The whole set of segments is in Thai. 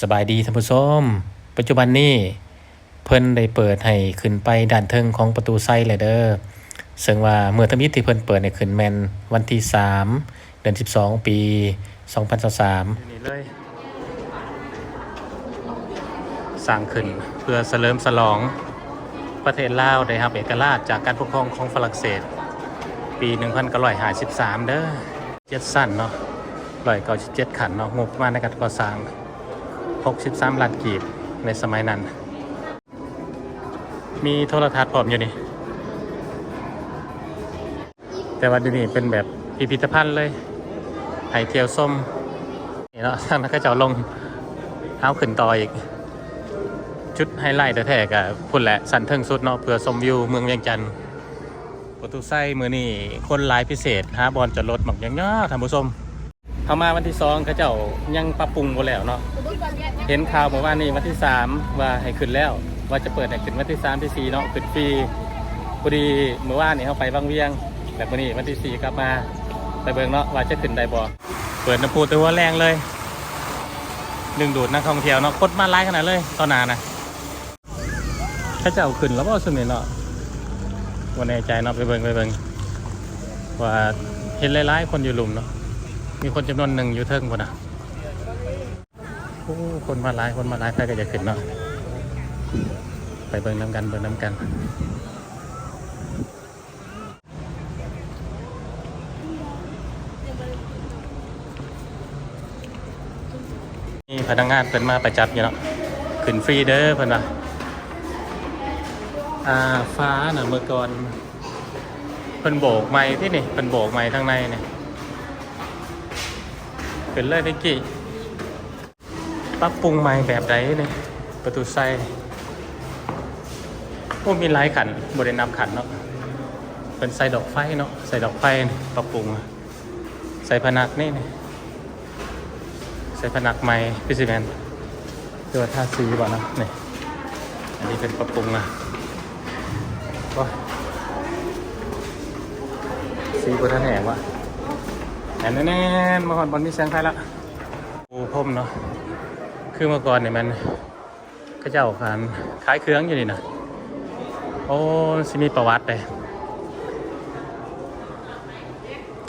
สบายดีท่านผู้ชมปัจจุบันนี้เพิ่นได้เปิดให้ขึ้นไปด้านเทิงของประตูไซเลยเด้อซึ่งว่าเมื่อทมิตที่เพิ่นเปิดในขึ้นแมนวันที่ 3 เดือน 12 ปี 2023นี่เลยสร้างขึ้นเพื่อเสริมสลองประเทศลาวได้รับเอกราชจากการปกครองของฝรั่งเศส ปี 1953 เด้อเจ็ดสั้นเนาะร้อยเก้าสิบเจ็ดขันเนาะงบประมาณในการก่อสร้าง 63ล้านกีบในสมัยนั้น มีโทรทัศน์พร้อมอยู่นี่ แต่ว่าเดี๋ยวนี้เป็นแบบพิพิธภัณฑ์เลยไอเทียวส้มนี่เนาะท่านก็จะเอาลงเท้าขึ้นต่ออีก ชุดไฮไลท์แท้ๆกับพุ่นแหละสันเทิงสุดเนาะเพื่อชมวิวเมืองเวียงจันทร์ประตูไส้มือนี่คนหลายพิเศษหาบอลจอดรถหมักยังเนาะท่านผู้ชมเข้ามาวันที่สองเขาเจ้ายังปรับปรุงบ่แล้วเนาะ เห็นข่าวเมื่อวานนี้วันที่ 3 ว่าให้ขึ้นแล้ว ว่าจะเปิดให้ขึ้นวันที่3ที่4เนาะขึ้นฟรีพอดีเมื่อวานนี้เขาไปบางเวียงแต่วันนี้วันที่4กลับมาไปเบิงเนาะว่าจะขึ้นได้บ่เปิดน้ำพุตัวแรงเลยดึงดูดนักท่องเที่ยวเนาะคนมาไล่ขนาดเลยตอนนานะถ้าจะเอาขึ้นแล้วบ่สมิเนาะวันแน่ใจเนาะไปเบิงไปเบิงว่าเห็นหลายๆคนอยู่หลุมเนาะมีคนจำนวนหนึ่งอยู่เทิงพุ่นน่ะ อ้คนมาหลายคนมาหลายใครก็จะขึ้นเนาะไปเบิ่งน้ำกันเบิ่งน้ำกันนี่พนักงานเป็นมาประจับอยู่เนาะขึ้นฟรีเด้อเพิ่นว่าอ่าฟ้าน่ะเมื่อก่อนเพิ่นโบกไม้ที่นี่เพิ่นโบกไม้ทางในเนี่ยขึ้นเลยได้กี่ ปรับปรุงใหม่แบบใดเนี่ยประตูไส้พวกมีหลายขันบริณนำขันเนาะเป็นใส่ดอกไฟเนาะใส่ดอกไฟนี่ปรับปรุง ใส่ผนักนี่นี่ ใส่ผนักใหม่พิซิแมนเรียกว่าท่าซีบ่เนะนี่อันนี้เป็นปรับปรุงอะโอ้ยซีบนท่าแหงวะแอนแน่นๆมาหอนบอลมีแสงไฟละปูพรมเนาะ คือเมื่อก่อนเนี่ยมันก็เจ้าขานขายเครื่องอยู่นี่นะโอ้สิมีประวัติเลย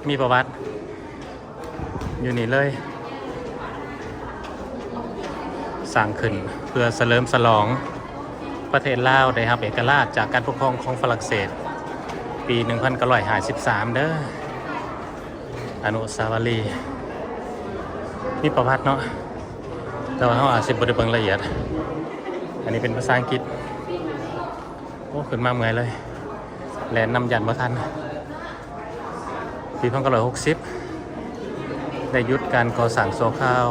มีประวัติ อยู่นี่เลยสร้างขึ้นเพื่อเสริมสลองประเทศลาวได้รับเอกราชจากการปกครองของฝรั่งเศส ปี 1953 เด้ออนุสาวรีย์มีประวัติเนาะ แต่ว่าเขาอาจสิบริเบิงละเอียด อันนี้เป็นภาษาอังกฤษ โอ้ขึ้นมาเมื่อยเลย แลนนำยันมาทันปีพันเก้าร้อยหกสิบได้ยุดการก่อสร้างโซข้าว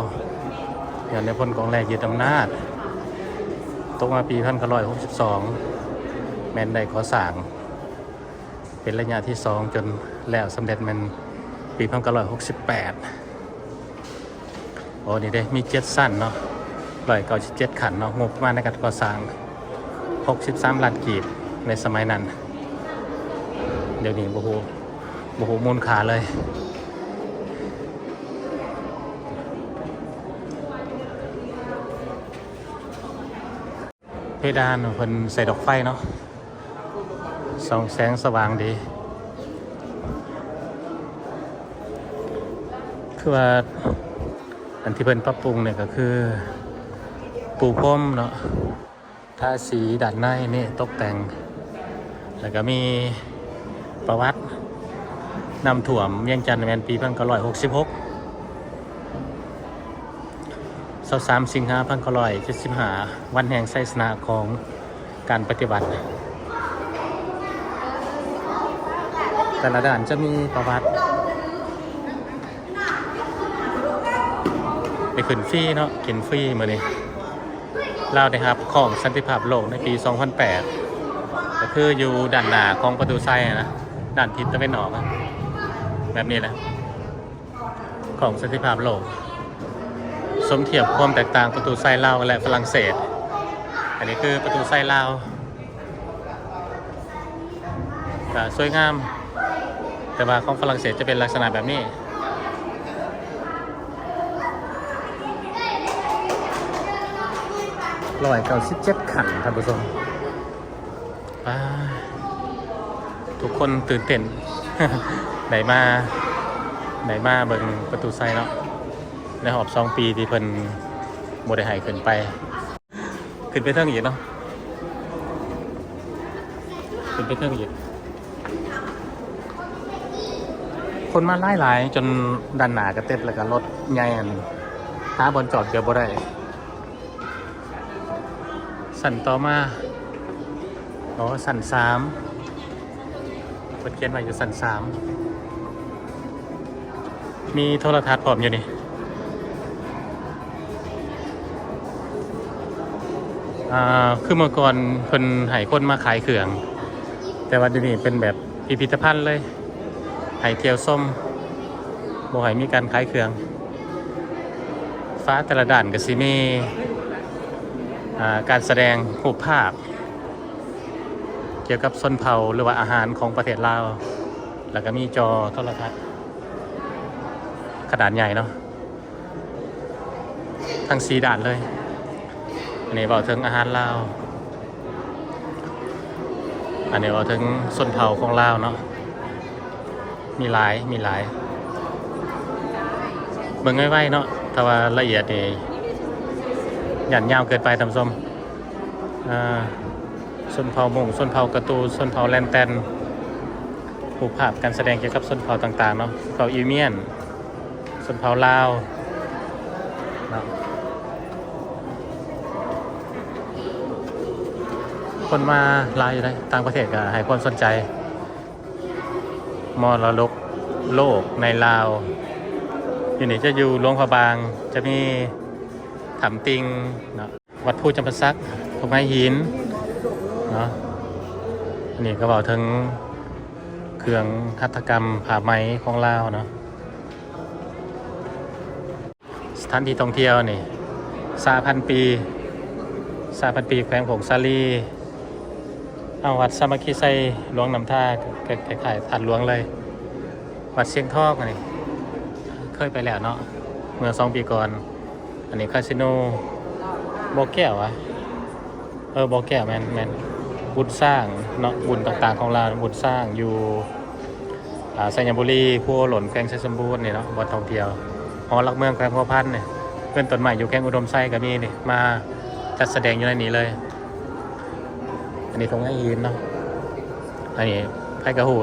อย่างในพลกองแรกยึดอำนาจ ตกมาปีพันเก้าร้อยหกสิบสองแมนได้ก่อสร้างเป็นระยะที่สองจนแล้วสำเร็จมันปีพันเก้าร้อยหกสิบแปด อ้นี่เด้มีเจ็ดสั้นเนาะร้อยเก้าเจ็ดขันเนาะงบประมาณในการก่อสร้างหกสิบสามล้านกีบในสมัยนั้น เดี๋ยวนี้โอ้โหโอ้โหมูลค่าเลยเพดานเพิ่นใส่ดอกไฟเนาะส่องแสงสว่างดี คือว่า อันที่เพิ่นปรับปรุงเนี่ยก็คือ ปูพรมเนาะทาสีด้านในนี่ตกแต่ง แล้วก็มีประวัตินำถ่วมเวียงจันทร์แมนปีพันเก้าร้อยหกสิบหกสสามสิงหาพันเก้าร้อยเจ็ดสิบห้าวันแห่งไซสนาของการปฏิบัติ แต่ละด่านจะมีประวัติ ไปขึ้นฟรีเนาะกินฟรีมาเลยเราได้ครับของสันติภาพโลกในปี 2008 ก็คืออยู่ด้านหน้าของประตูไซนะด้านทิศตะวันออกแบบนี้แหละของสันติภาพโลก สมเทียบความแตกต่างประตูไซลาวและฝรั่งเศส อันนี้คือประตูไซลาวก็สวยงาม แต่ว่าของฝรั่งเศสจะเป็นลักษณะแบบนี้ ร้อยเก้าสิบเจ็ดขันท่านผู้ชมทุกคนตื่นเต้นไหนมาไหนมาเบิ่งประตูไซเนาะในหอบสองปีที่เพิ่นโมได้หายขึ้นไป ขึ้นไปเท่งอีกเนาะขึ้นไปเท่งอีกคนมาไล่หลายจนดันหนากระเต็ดแล้วก็รถใหญ่อันหาบอลจอดเดียวบ่ได้ สั่นต่อมาอ๋อสั่นสามเปิดเขียนไว้อยู่สั่นสามมีโทรทัศน์พรอมอยู่นี่อ่าคือเมื่อก่อนเพิ่นให้คนมาขายเครื่อง แต่ว่าเดี๋ยวนี้เป็นแบบพิพิธภัณฑ์เลยให้เที่ยวส้มบ่ให้มีการขายเครื่อง ฟ้าแต่ละด่านก็สิมีอ่า การแสดงรูปภาพ เกี่ยวกับชนเผ่าหรือว่าอาหารของประเทศลาว แล้วก็มีจอโทรทัศน์ขนาดใหญ่เนาะทั้งสีด่านเลย อันนี้บอกถึงอาหารลาว อันนี้บอกถึงชนเผ่าของลาวเนาะ มีหลาย มีหลายเบิ่งไว้ๆเนาะถ้าว่าละเอียดนี่ หยันยาวเกินไปทำส้มอ่าส้นเผาหมงส้นเผากระตูส้นเผาแลนแตนรูปภาพการแสดงเกี่ยวกับส้นเผาต่างๆเนาะเผาอิเมียนส้นเผาลาวเนาะคนมาลายอยู่เลยต่างประเทศก็ให้ความสนใจ มอรดกโลกในลาว อยู่นี่จะอยู่หลวงพระบางจะมี ถามติงเนาะวัดพูจำปาสักทงไม้หินเนาะนนี้ก็บอกถึงเครื่องหัตถกรรมผ่าไหมของลาวเนาะสถานที่ท่องเที่ยวนี่ซาพันปีซาพันปีแขวงผงซาลีเอาวัดสามัคคีไซหลวงนำท่าคล้ายถัดหลวงเลย วัดเชียงทอกนี่เคยไปแล้วเนาะเมื่อสองปีก่อน อันนี้คาสิโนโบแก้วอะเออโบแก้วแมนแมนบุญสร้างเนาะบุญต่างๆของเราบุญสร้างอยู่อ่าไซยบุรีพัวหล่นแขวงชัยสมบูรณ์นี่เนาะบอนท่องเที่ยวหอลักเมืองแขวงพัวพันธ์เนี่ยเพื่อนต้นใหม่อยู่แขวงอุดมไซก็มีนี่มาจัดแสดงอยู่ในนี้เลย อันนี้ตรงไอ้ยินเนาะอันนี้ไพ่กระหู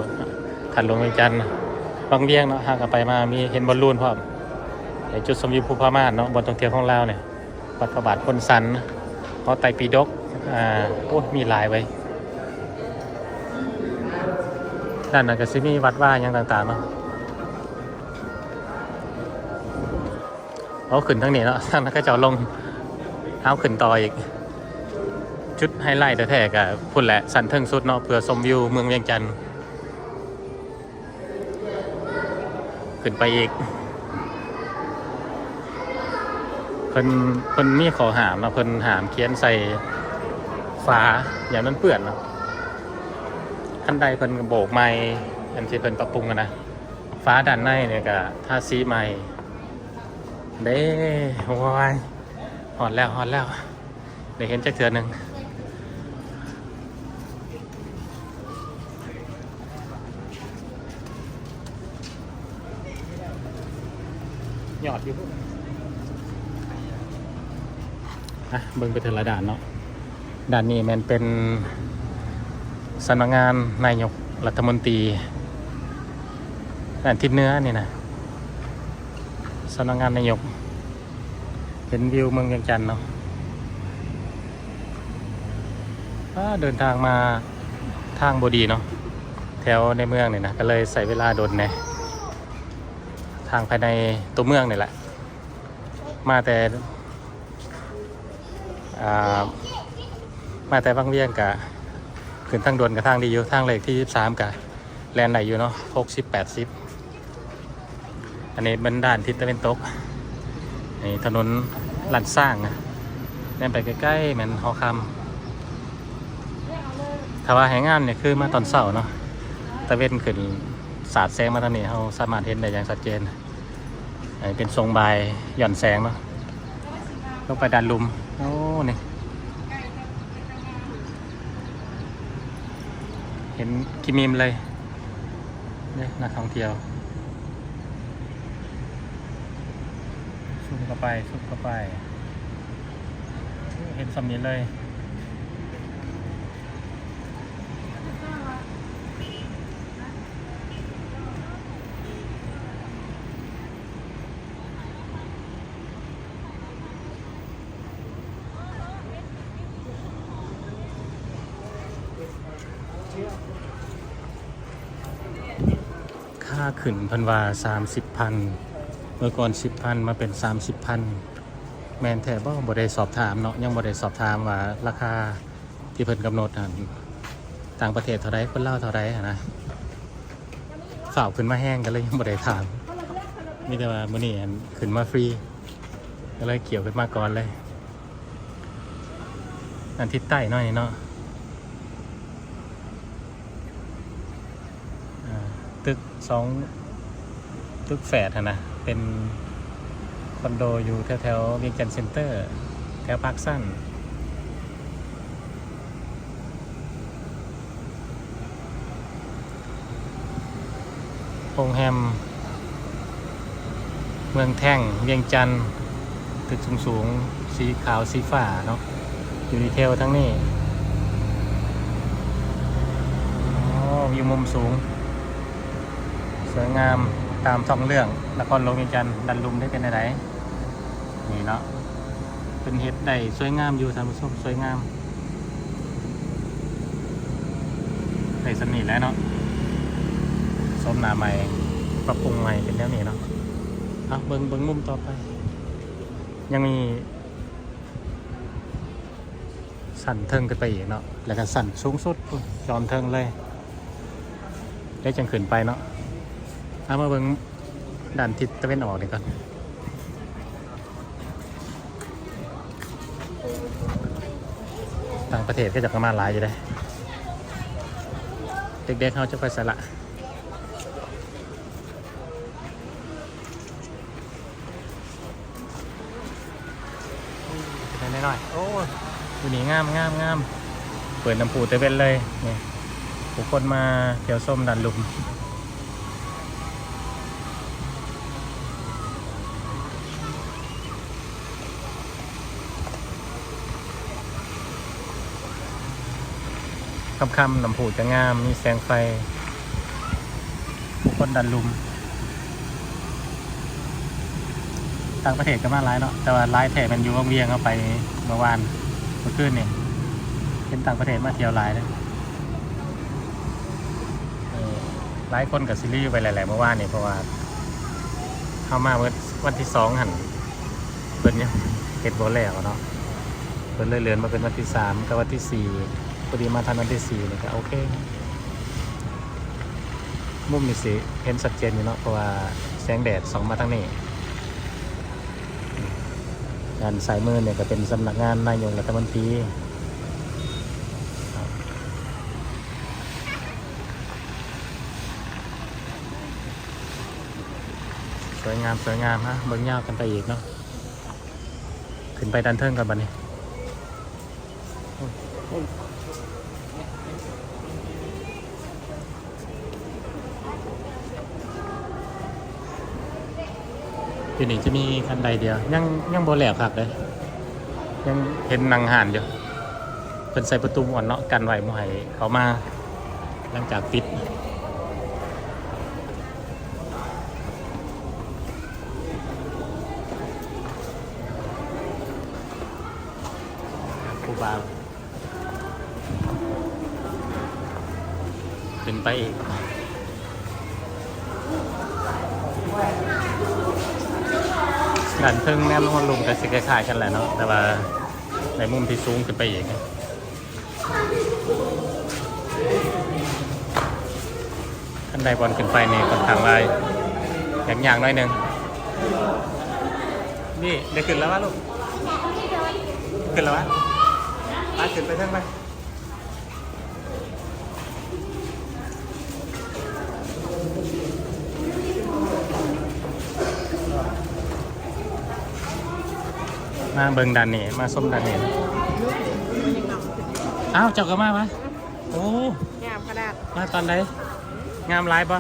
ขันหลงเวียงจันทร์บางเวียงเนาะห่างกันไปมามีเห็นบอลลูนพร้อม ในจุดสมยุภูพม่านเนาะบนท่องเที่ยวของเราเนี่ยวัดพระบาทพนสันเพราะไตปีดกอ่าโอ้มีหลายไว้ด้านนั้นก็ซิมีวัดว่ายังต่างๆเนาะเอาขึ้นทั้งนี้เนาะทางนั้นก็จะเอลงเอาขึ้นต่ออีก จุดไฮไลท์แท้ๆกับพุ่นแหละสันเทิงสุดเนาะเพื่อชมวิวเมืองเวียงจันทร์ขึ้นไปอีก เพิ่นเพิ่นมีขอหามเนาะเพิ่นหามเขียนใส่ฝาอย่างนั้นเปื้อนเนาะขั้นใดเพิ่นโบกไม้อันที่เพิ่นปรับปรุงอะนะฟ้าด้านในเนี่ยก็ทาสีใหม่เด้โอ้ยหอนแล้วหอนแล้วได้เห็นจักเทือหนึ่งหยอดอยู่ อะเบิ่งไปเถอะละด่านเนาะด่านนี้แมันเป็นสำนักงานนายกรัฐมนตรีด่านทิศเหนื้อนี่นะสำนักงานนายก เป็นวิวเมืองเวียงจันทน์เนาะเดินทางมาทางบดีเนาะแถวในเมืองเนี่ยนะก็เลยใส่เวลาโดนแหน่ยทางภายในตัวเมืองนี่แหละ มาแต่ มาแต่บางเวียงกะขึ้นทางด่วนกับทางดีอยู่ทางเลขที่23กะแลนไหนอยู่เนาะ60 80อันนี้เป็นด้านทิศตะวันตกนี่ถนนลัดสร้างนะแล่นไปใกล้ๆมันหอคำถ้าว่าแหงงานเนี่ยคือมาตอนเสาร์เนาะตะเวนขึ้นสาดแสงมาทางนี้เราสามารถเห็นได้อย่างชัดเจนอันนี้เป็นทรงใบหย่อนแสงเนาะลงไปดันลุม โอ้เนี่ยเห็นกิมิมเลยเนี่ยนักท่องเที่ยวซุ่มเข้าไปซุ่มเข้าไป เห็นสำนีเลยาขึ้นพันว่าสามสิบพันเมื่อก่อนสิบพันมาเป็นสามสิบพันแมนแทบ่บ่ได้สอบถามเนาะยังบ่ได้สอบถามว่าราคาที่เพิ่นกำหนดนั้นต่างประเทศเท่าไรเพิ่นเล่าเท่าไรนะฝ่าวขึ้นมาแห้งกันเลยยังบ่ได้ถามมีแต่ว่ามื้อนี้ขึ้นมาฟรีก็เลยเกี่ยวขึ้นมาก่อนเลย อันทิศใต้หน่อยเนาะ อ่า ตึกสองตึกแฝดอะนะ เป็นคอนโดอยู่แถวแถวๆเวียงจันทร์เซ็นเตอร์ แถวปาร์คสั้น โรงแรมเมืองแท่งเวียงจันทร์ตึกสูงสูงๆสีขาวสีฟ้าเนาะอยู่ดีเทลทั้งนี้ อ๋อวิวมุมสูง วยงามตามท้องเรื่องนครหลวงเวียงจันทร์ดันลุมได้เป็นไหนนี่เนาะเป็นเฮ็ดได้สวยงามอยู่ท่านผู้ชมสวยงามได้สนิทแล้วเนาะสมหนาใหม่ปรับปรุงใหม่เป็นแล้วนี้เนาะเอาเบิ้งเบิ้งมุมต่อไป ยังมี สั่นเทิงขึ้นไปอีกเนาะแล้วก็สั่นสูงสุดพุ่นจอมเทิงเลย ได้จังขึ้นไปเนาะ เอามาเบิ่งด่านทิศตะเวนออกดีก่อนต่างประเทศก็จะประมาณหลายอยู่ได้ เด็กๆเขาจะไปสละเป็นน้อยๆโอ้ดูนี่งามงามงามเปิดน้ำปูเตะเวนเลยนี่ผู้คนมาเที่ยวส้มดันลุม คำคำๆลำพูจะงาม มีแสงไฟผู้คนดันลุม ต่างประเทศก็มาหลายเนาะ แต่ว่าหลายแถมันอยู่วงเวียงเข้าไปเมื่อวานเมื่อคืนนี่เป็นต่างประเทศมาเที่ยวหลายเลยหลายคนกับซีรีส์ไปหลายๆเมื่อวานนี่เพราะว่าเข้ามาเมื่อวันที่สองหันเพิ่นเนี่ยเก็ดโบแล้วเนาะเพิ่นเลยเลื่อนมาเป็นวันที่สามกับวันที่สี่ พอดีมาทันวันที่สี่นี่ก็โอเค มุมนี่สิเห็นชัดเจนอยู่เนาะเพราะว่าแสงแดดส่องมาทางนี้ด้านซ้ายมือเนี่ยก็เป็นสำนักงานนายกรัฐมนตรีสวยงามสวยงามฮะเบิ่งยาวกันไปอีกเนาะขึ้นไปดันเทิงกันบัดนี้ ทีนี้จะมีคันใดเดียว ยังยังโบแหลกครับเลยยังเห็นนางห่านอยู่เป็นใส่ประตูอ่อนเนาะกันไหวมวยเขามา หลังจากปิดคูบาขึ้นไปอีก ดันเพิ่งแนมลงมาลุมกันสิคล้ายๆกันแหละเนาะแต่ว่าในมุมที่สูงขึ้นไปอีกขั้นใดบอลขึ้นไปนี่ค่อนข้างไรอย่างอย่างๆหน้อยหนึ่งนี่ได้ขึ้นแล้ววะลูกขึ้นแล้ววะไปขึ้นไปเท่งไป มาเบิงดันนี่มาส้มดันนี่อ้าวเจ้าก็มาปะโอ้งามขดาษมาตอนไหนงามหลายปะ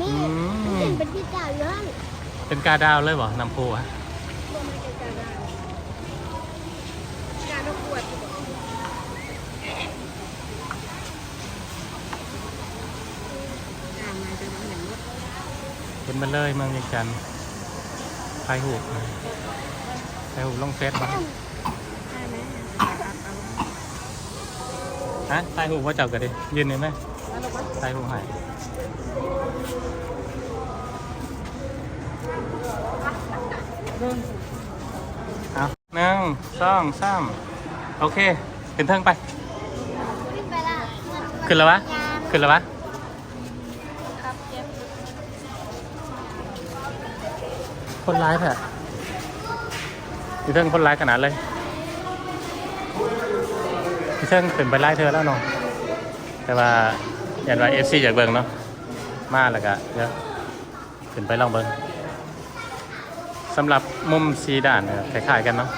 นี่อืมเป็นที่จ่ายเรื่องเป็นกาดาวเลยบ่น้ำพุอะรวมเป็นกระดาษการประกวดอ่ามาจะมาเห็นว่าเป็นมาเลยเมืองเวียงจันทร์ ไทยหูไทยหูกลงเฟซบ่ได้ไหมาเอาฮะไทยหูว่าจ้าก็ดิยืนนี่ไหมแล้วเราก็ไทยหูหายเอาหนึ่งสองสามโอเค ขึ้นเทิงไป ขึ้นไปละขึ้นแล้ววะ ขึ้นแล้ววะ ครับเจ็บ คนร้ายแท้พี่เทิงคนร้ายขนาดเลยพี่เทิงขึ้นไปไล่เธอแล้วเนาะแต่ว่าอย่างว่าเอฟซีอยากเบิ่งเนาะมาแล้วก็เดี๋ยวขึ้นไปลองเบิ่งสำหรับมุมสีด่านเนี่ยคล้ายๆกันเนาะ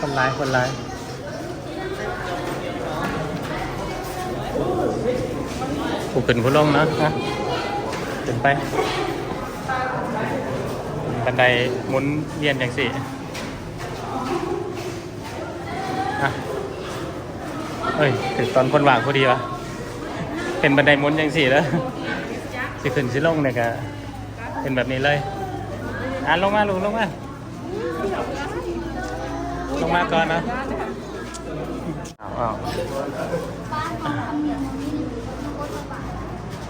คนร้ายคนร้าย ผู้ขึ้นผู้ลงเนาะนะขึ้นไป บันไดหมุนเวียนอย่างสี่ะเอ้ยถึงตอนคนว่างพอดีวะเป็นบันไดมุนย่างสี่แล้วสิขึ้นสิลงเนี่ยก็เป็นแบบนี้เลยอะลงมาลงลงมา ลงมาก่อนนะเอาเอา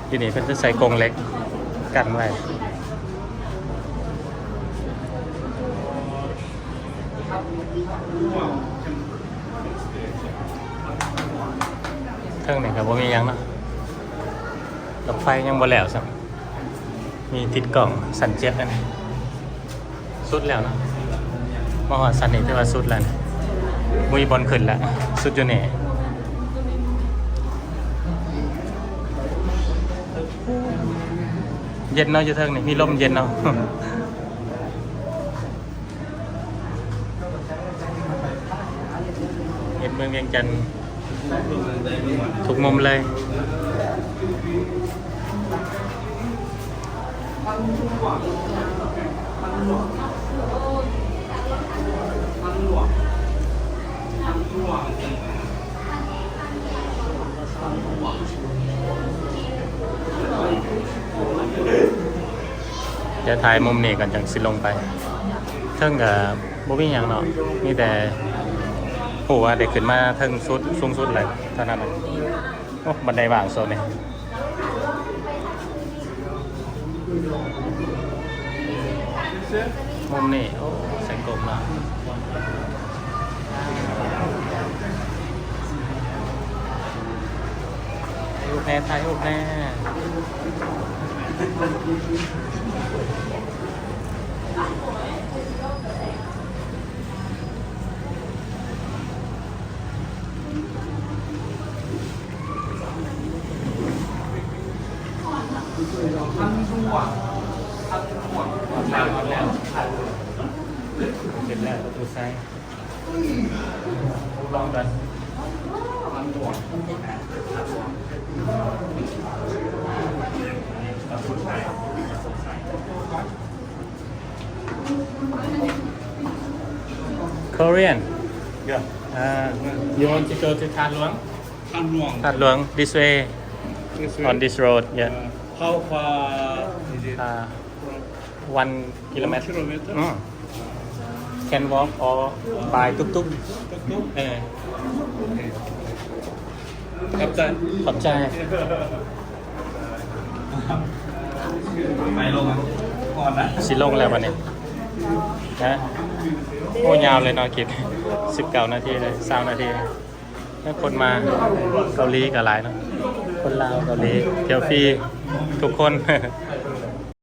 ที่นี่เพิ่นจะใส่กรงเล็กกันไว้เทิงนี่ครับว่ามียังเนาะรถไฟยังบ่แล้วสัมีติดกล่องสันเจ็ดอันนี้สุดแล้วเนาะมาหอดสันนี่แต่ว่าสุดแล้วมุยบอลขึ้นแล้วสุดอยู่นี่ เย็นเนาะอยู่เทิงนี่มีลมเย็นเนาะเห็นเมืองเวียงจันทร์ทุกมุมเลยเดี๋ยว จะถ่ายมุมนี้กันจังสิลงไปเทิงกับบ่มีหยังเนาะมีแต่โหว่าเด็กขึ้นมาเทิงสุดสูงสุดเลยเท่านั้นเลยโอ้บันไดว่างโซนนี่มุมนี้โอ้แสงกลมเนาะรูปแน่ถ่ายรูปแน่ แล้วแล้วเสร็จแล้วประตูซ้ายลองกัน Korean Yeah. uh, you want to go to Thad Luang Tan Luang. Thad Luang this way This way. on this road yeah Uh, how far is it? uh, one kilometer kilometer? Mm. can walk or by tuk tuk Tuk-tuk? เออ Kapten. ขอบใจไปลงอะก่อนนะสิลงแล้ววันนี้นะ โอ้ยาวเลยนาะคลิดสิบเก้านาทีเลยสามนาทีถ้าคนมาเกาหลีกับหลายเนาะคนลาวเกาหลีเที่ยวฟรีทุกคน